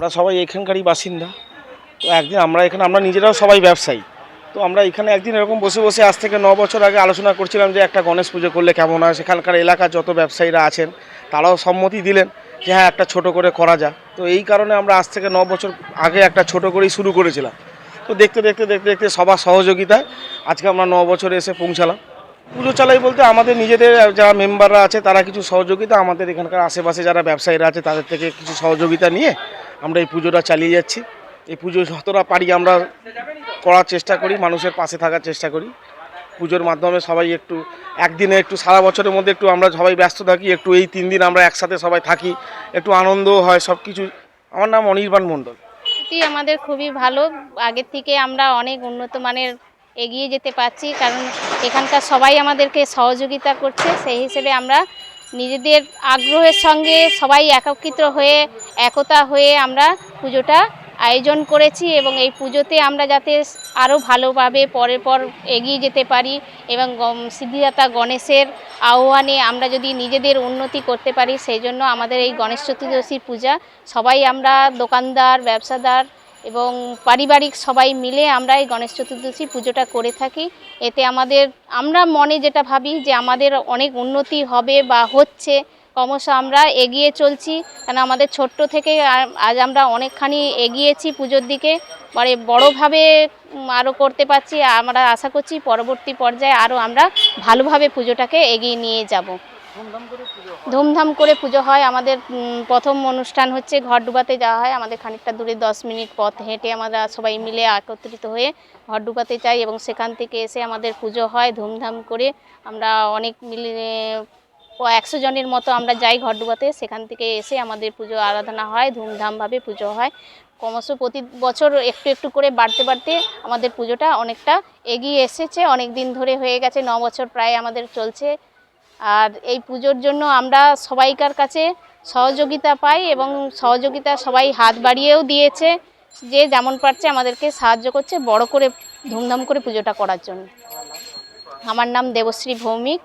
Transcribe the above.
আমরা সবাই এখানকারই বাসিন্দা। তো একদিন আমরা এখানে, আমরা নিজেরাও সবাই ব্যবসায়ী। তো আমরা এখানে একদিন এরকম বসে বসে আজ থেকে ন বছর আগে আলোচনা করছিলাম যে একটা গণেশ পুজো করলে কেমন হয়, সেখানকার এলাকার যত ব্যবসায়ীরা আছেন, তারাও সম্মতি দিলেন যে হ্যাঁ একটা ছোট করে করা যায় তো এই কারণে আমরা আজ থেকে ন বছর আগে একটা ছোট করেই শুরু করেছিলাম। তো দেখতে দেখতে দেখতে দেখতে সবার সহযোগিতায় আজকে আমরা ন বছরে এসে পৌঁছালাম। পুজো চালাই বলতে আমাদের নিজেদের যারা মেম্বাররা আছে, তারা কিছু সহযোগিতা আমাদের এখানকার আশেপাশে যারা ব্যবসায়ীরা আছে, তাদের থেকে কিছু সহযোগিতা নিয়ে আমরা এই পুজোটা চালিয়ে যাচ্ছি। এই পুজো যতটা পারি আমরা করার চেষ্টা করি, মানুষের পাশে থাকার চেষ্টা করি। পুজোর মাধ্যমে সবাই একটু, একদিনে একটু সারা বছরের মধ্যে একটু আমরা সবাই ব্যস্ত থাকি, একটু এই তিন দিন আমরা একসাথে সবাই থাকি, একটু আনন্দও হয় সব কিছু আমার নাম অনির্বাণ মণ্ডল। এটি আমাদের খুবই ভালো। আগের থেকে আমরা অনেক উন্নত মানের এগিয়ে যেতে পারছি, কারণ এখানকার সবাই আমাদেরকে সহযোগিতা করছে, সেই হিসেবে আমরা নিজেদের আগ্রহের সঙ্গে সবাই একত্রিত হয়ে, একতা হয়ে আমরা পুজোটা আয়োজন করেছি এবং এই পুজোতে আমরা যাতে আরও ভালোভাবে পরের পর এগিয়ে যেতে পারি এবং সিদ্ধিদাতা গণেশের আহ্বানে আমরা যদি নিজেদের উন্নতি করতে পারি, সেই জন্য আমাদের এই গণেশ চতুর্দশীর পূজা সবাই আমরা দোকানদার, ব্যবসাদার এবং পারিবারিক সবাই মিলে আমরা এই গণেশ চতুর্দশী পুজোটা করে থাকি। এতে আমাদের, আমরা মনে যেটা ভাবি যে আমাদের অনেক উন্নতি হবে বা হচ্ছে, ক্রমশ আমরা এগিয়ে চলছি। কেন আমাদের ছোট্ট থেকে আজ আমরা অনেকখানি এগিয়েছি পুজোর দিকে। মানে বড়োভাবে আরও করতে পারছি। আমরা আশা করছি পরবর্তী পর্যায়ে আরও আমরা ভালোভাবে পুজোটাকে এগিয়ে নিয়ে যাব। ধুমধাম করে পুজো হয়। আমাদের প্রথম অনুষ্ঠান হচ্ছে ঘর ডুবাতে যাওয়া হয়। আমাদের খানিকটা দূরে, দশ মিনিট পথ হেঁটে আমরা সবাই মিলে একত্রিত হয়ে ঘর ডুবাতে যাই এবং সেখান থেকে এসে আমাদের পুজো হয় ধুমধাম করে। আমরা অনেক মিলে একশো জনের মতো আমরা যাই ঘর ডুবাতে সেখান থেকে এসে আমাদের পুজো আরাধনা হয়, ধুমধামভাবে পুজো হয়। ক্রমশ প্রতি বছর একটু একটু করে বাড়তে বাড়তে আমাদের পুজোটা অনেকটা এগিয়ে এসেছে। অনেক দিন ধরে হয়ে গেছে, ন বছর প্রায় আমাদের চলছে। আর এই পুজোর জন্য আমরা সবাইকার কাছে সহযোগিতা পাই এবং সহযোগিতা সবাই হাত বাড়িয়েও দিয়েছে যে যেমন পারছে আমাদেরকে সাহায্য করছে বড় করে ধুমধাম করে পুজোটা করার জন্য। আমার নাম দেবশ্রী ভৌমিক।